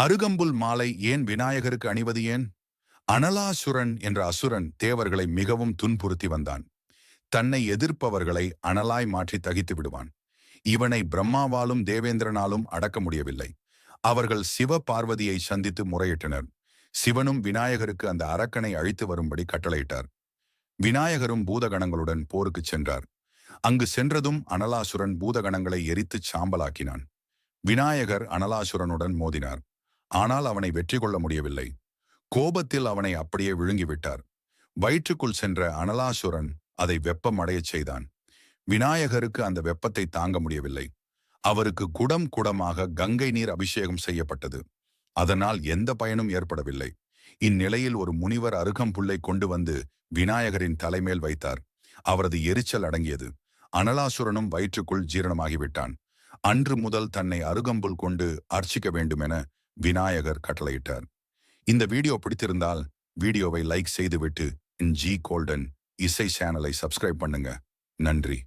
அருகம்புல் மாலை ஏன் விநாயகருக்கு அணிவது ஏன்? அனலாசுரன் என்ற அசுரன் தேவர்களை மிகவும் துன்புறுத்தி வந்தான். தன்னை எதிர்ப்பவர்களை அனலாய் மாற்றி தகித்து விடுவான். இவனை பிரம்மாவாலும் தேவேந்திரனாலும் அடக்க முடியவில்லை. அவர்கள் சிவ பார்வதியை சந்தித்து முறையிட்டனர். சிவனும் விநாயகருக்கு அந்த அரக்கனை அழித்து வரும்படி கட்டளையிட்டார். விநாயகரும் பூதகணங்களுடன் போருக்குச் சென்றார். அங்கு சென்றதும் அனலாசுரன் பூதகணங்களை எரித்துச் சாம்பலாக்கினான். விநாயகர் அனலாசுரனுடன் மோதினார். ஆனால் அவனை வெற்றி கொள்ள முடியவில்லை. கோபத்தில் அவனை அப்படியே விழுங்கிவிட்டார். வயிற்றுக்குள் சென்ற அனலாசுரன் அதை வெப்பமடையச் செய்தான். விநாயகருக்கு அந்த வெப்பத்தை தாங்க முடியவில்லை. அவருக்கு குடம் குடமாக கங்கை நீர் அபிஷேகம் செய்யப்பட்டது. அதனால் எந்த பயனும் ஏற்படவில்லை. இந்நிலையில் ஒரு முனிவர் அருகம்புல்லை கொண்டு வந்து விநாயகரின் தலைமேல் வைத்தார். அவரது எரிச்சல் அடங்கியது. அனலாசுரனும் வயிற்றுக்குள் ஜீரணமாகிவிட்டான். அன்று முதல் தன்னை அருகம்புல் கொண்டு அர்ச்சிக்க வேண்டுமென விநாயகர் கட்டளையிட்டார். இந்த வீடியோ பிடித்திருந்தால் வீடியோவை லைக் செய்துவிட்டு ஜி கோல்டன் இசை சேனலை சப்ஸ்கிரைப் பண்ணுங்க. நன்றி.